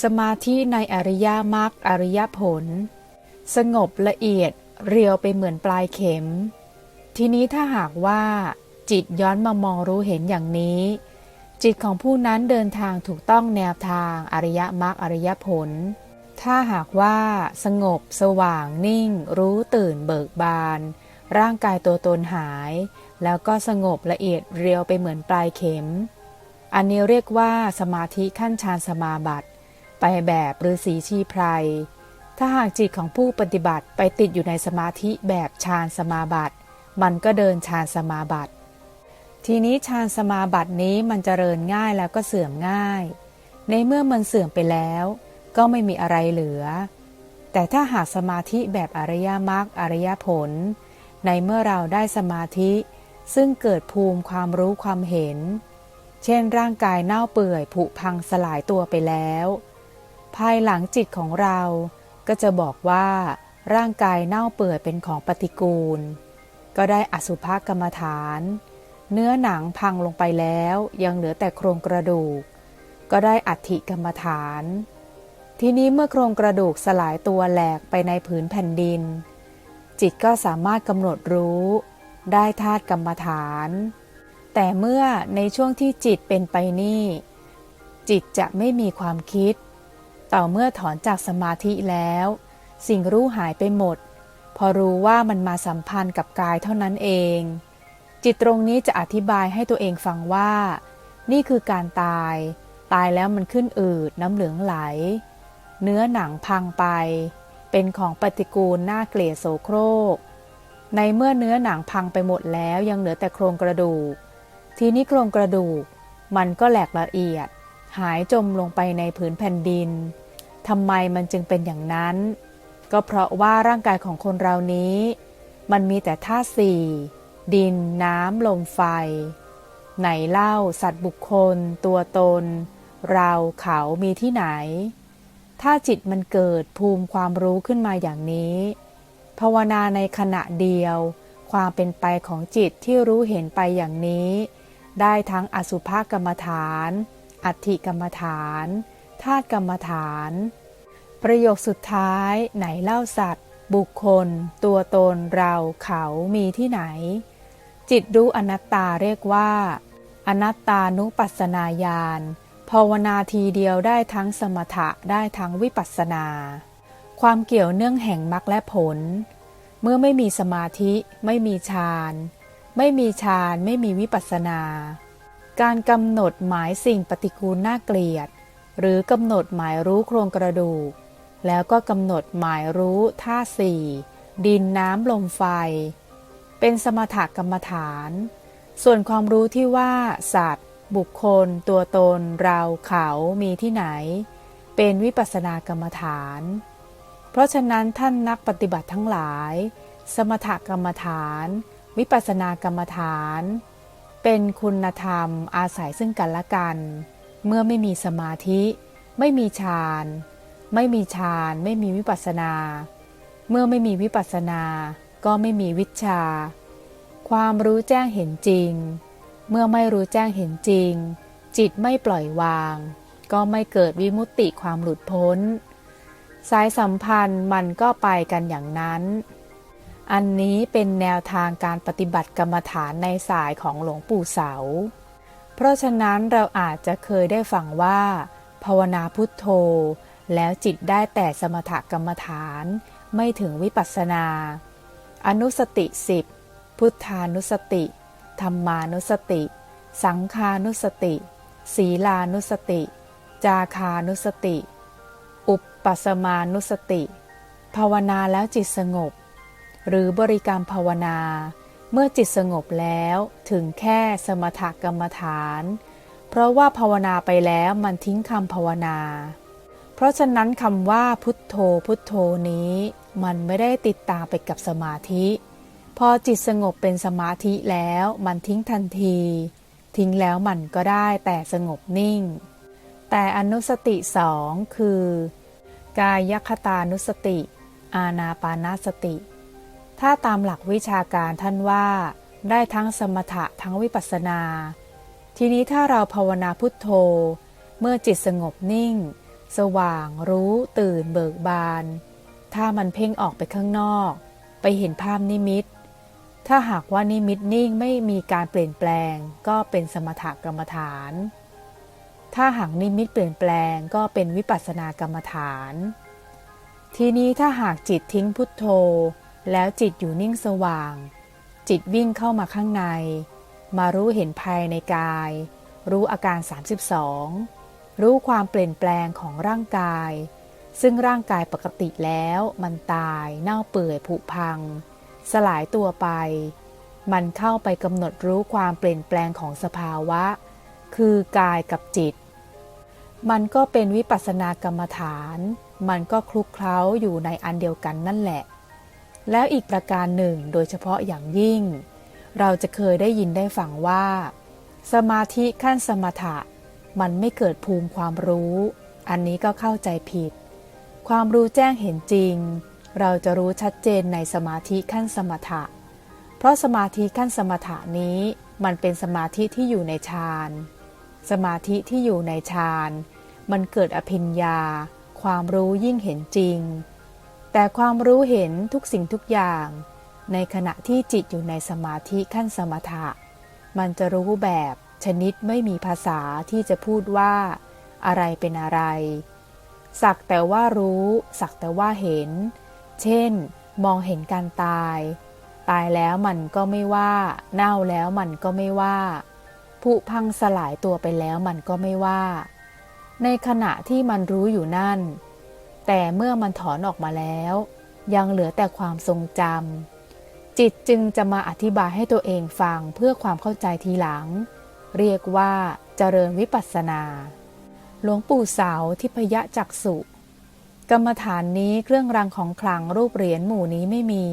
สมาธิในอริยมรรคอริยผล สงบละเอียดเรียวไปเหมือนปลายเข็ม ทีนี้ถ้าหากว่า จิตย้อนมามองรู้เห็นอย่างนี้ จิตของผู้นั้นเดินทางถูกต้องแนวทางอริยมรรคอริยผล ถ้าหากว่า สงบสว่างนิ่ง รู้ตื่นเบิกบาน ร่างกายตัวตนหาย แล้วก็สงบละเอียดเรียวไปเหมือนปลายเข็ม อันนี้เรียกว่าสมาธิขั้นฌานสมาบัติ ไปแบบฤาษีชีไพร ถ้าหากจิตของผู้ปฏิบัติไปติดอยู่ในสมาธิแบบฌานสมาบัติ มันก็เดินฌานสมาบัติ ทีนี้ฌานสมาบัตินี้มันจเจริญง่ายแล้วก็เสื่อมง่าย ในเมื่อมันเสื่อมไปแล้ว ก็ไม่มีอะไรเหลือ แต่ถ้าหากสมาธิแบบอริยมรรคอริยผล ในเมื่อเราได้สมาธิซึ่งเกิดภูมิความรู้ความเห็น เช่นร่างกายเน่าเปื่อยผุพังสลายตัวไปแล้ว ภายหลังจิตของเราก็จะบอกว่า ร่างกายเน่าเปื่อยเป็นของปฏิกูล ก็ได้อสุภกรรมฐาน เนื้อหนังพังลงไปแล้วยังเหลือแต่โครงกระดูก ก็ได้อัฐิกรรมฐาน ทีนี้เมื่อโครงกระดูกสลายตัวแหลกไปในผืนแผ่นดิน จิตก็สามารถกำหนดรู้ ได้ธาตุกรรมฐาน แต่เมื่อในช่วงที่จิตเป็นไปนี่ จิตจะไม่มีความคิด ต่อเมื่อถอนจากสมาธิแล้ว สิ่งรู้หายไปหมด พอรู้ว่ามันมาสัมพันธ์กับกายเท่านั้นเอง จิตตรงนี้จะอธิบายให้ตัวเองฟังว่า นี่คือการตาย ตายแล้วมันขึ้นอืดน้ำเหลืองไหล เนื้อหนังพังไป เป็นของปฏิกูลน่าเกลียดโสโครก ในเมื่อเนื้อหนังพังไปหมดแล้วยังเหลือแต่โครงกระดูก ทีนี้โครงกระดูก มันก็แหลกละเอียด หายจมลงไปในผืนแผ่นดิน ทำไมมันจึงเป็นอย่างนั้น ก็เพราะว่าร่างกายของคนเรานี้ มันมีแต่ธาตุสี่ ดิน น้ำ ลม ไฟ ไหนเล่า สัตว์บุคคล ตัวตน เราเขามีที่ไหน ถ้าจิตมันเกิดภูมิความรู้ขึ้นมาอย่างนี้ ภาวนาในขณะเดียว ความเป็นไปของจิตที่รู้เห็นไปอย่างนี้ ได้ทั้งอสุภกรรมฐาน อัติกรรมฐาน ธาตุกรรมฐาน ประโยคสุดท้ายไหนเล่าสัตว์ บุคคล ตัวตนเราเขามีที่ไหน จิตรู้อนัตตาเรียกว่า อนัตตานุปัสสนาญาณภาวนาทีเดียวได้ทั้งสมถะได้ทั้งวิปัสสนา ความเกี่ยวเนื่องแห่งมรรคและผล เมื่อไม่มีสมาธิไม่มีฌานไม่มีฌานไม่มีวิปัสสนา การกำหนดหมายสิ่งปฏิกูลน่าเกลียด หรือกำหนดหมายรู้โครงกระดูก แล้วก็กำหนดหมายรู้ท่าสี่ดินน้ำลมไฟ เป็นสมถกรรมฐาน ส่วนความรู้ที่ว่า สัตว์ บุคคล ตัวตน เราเขามีที่ไหน เป็นวิปัสสนากรรมฐาน เพราะฉะนั้นท่านนักปฏิบัติทั้งหลาย สมถกรรมฐาน วิปัสสนากรรมฐาน เป็นคุณธรรมอาศัยซึ่งกันและกัน เมื่อไม่มีสมาธิ ไม่มีฌาน ไม่มีฌาน ไม่มีวิปัสสนา เมื่อไม่มีวิปัสสนา ก็ไม่มีวิชา ความรู้แจ้งเห็นจริง เมื่อไม่รู้แจ้งเห็นจริง จิตไม่ปล่อยวาง ก็ไม่เกิดวิมุตติความหลุดพ้น สายสัมพันธ์มันก็ไปกันอย่างนั้น อันนี้เป็นแนวทางการปฏิบัติกรรมฐานในสายของหลวงปู่เสา เพราะฉะนั้นเราอาจจะเคยได้ฟังว่า ภาวนาพุทโธ แล้วจิตได้แต่สมถกรรมฐาน ไม่ถึงวิปัสสนา อนุสติสิบพุทธานุสติ ธรรมานุสติ สังคานุสติ ศีลานุสติ จาคานุสติ อุปปัสมานุสติ ภาวนาแล้วจิตสงบ หรือบริกรรมภาวนา เมื่อจิตสงบแล้วถึงแค่สมถกรรมฐาน เพราะว่าภาวนาไปแล้วมันทิ้งคำภาวนา เพราะฉะนั้นคำว่าพุทโธพุทโธนี้ มันไม่ได้ติดตามไปกับสมาธิ พอจิตสงบเป็นสมาธิแล้วมันทิ้งทันที ทิ้งแล้วมันก็ได้แต่สงบนิ่ง แต่อนุสติสองคือ กายคตานุสติ อาณาปานาสติ ถ้าตามหลักวิชาการท่านว่า ได้ทั้งสมถะทั้งวิปัสสนา ทีนี้ถ้าเราภาวนาพุทโธ เมื่อจิตสงบนิ่ง สว่างรู้ตื่นเบิกบาน ถ้ามันเพ่งออกไปข้างนอก ไปเห็นภาพนิมิต ถ้าหากว่านิมิตนิ่งไม่มีการเปลี่ยนแปลง ก็เป็นสมถกรรมฐาน ถ้าหากนิมิตเปลี่ยนแปลงก็เป็นวิปัสสนากรรมฐาน ทีนี้ถ้าหากจิตทิ้งพุทโธ แล้วจิตอยู่นิ่งสว่าง จิตวิ่งเข้ามาข้างใน มารู้เห็นภายในกาย รู้อาการ 32 รู้ความเปลี่ยนแปลงของร่างกาย ซึ่งร่างกายปกติแล้วมันตายเน่าเปื่อยผุพัง สลายตัวไป มันเข้าไปกำหนดรู้ความเปลี่ยนแปลงของสภาวะ คือกายกับจิต มันก็เป็นวิปัสสนากรรมฐาน มันก็คลุกเคล้าอยู่ในอันเดียวกันนั่นแหละ แล้วอีกประการหนึ่งโดยเฉพาะอย่างยิ่ง เราจะเคยได้ยินได้ฟังว่า สมาธิขั้นสมถะ มันไม่เกิดภูมิความรู้ อันนี้ก็เข้าใจผิด ความรู้แจ้งเห็นจริง เราจะรู้ชัดเจนในสมาธิขั้นสมถะ เพราะสมาธิขั้นสมถะนี้ มันเป็นสมาธิที่อยู่ในฌานสมาธิที่อยู่ในฌานมันเกิดอภิญญา ความรู้ยิ่งเห็นจริง แต่ความรู้เห็นทุกสิ่งทุกอย่าง ในขณะที่จิตอยู่ในสมาธิขั้นสมถะ มันจะรู้แบบชนิดไม่มีภาษาที่จะพูดว่า อะไรเป็นอะไร สักแต่ว่ารู้ สักแต่ว่าเห็น เช่น มองเห็นการตาย ตายแล้วมันก็ไม่ว่า เน่าแล้วมันก็ไม่ว่าผุพังสลายตัวไปแล้วมันก็ไม่ว่า ในขณะที่มันรู้อยู่นั่น แต่เมื่อมันถอนออกมาแล้ว ยังเหลือแต่ความทรงจำจิตจึงจะมาอธิบายให้ตัวเองฟังเพื่อความเข้าใจทีหลัง เรียกว่าเจริญวิปัสสนา หลวงปู่เสาทิพยจักสุ กรรมฐานนี้เครื่องรางของขลังรูปเหรียญหมู่นี้ไม่มี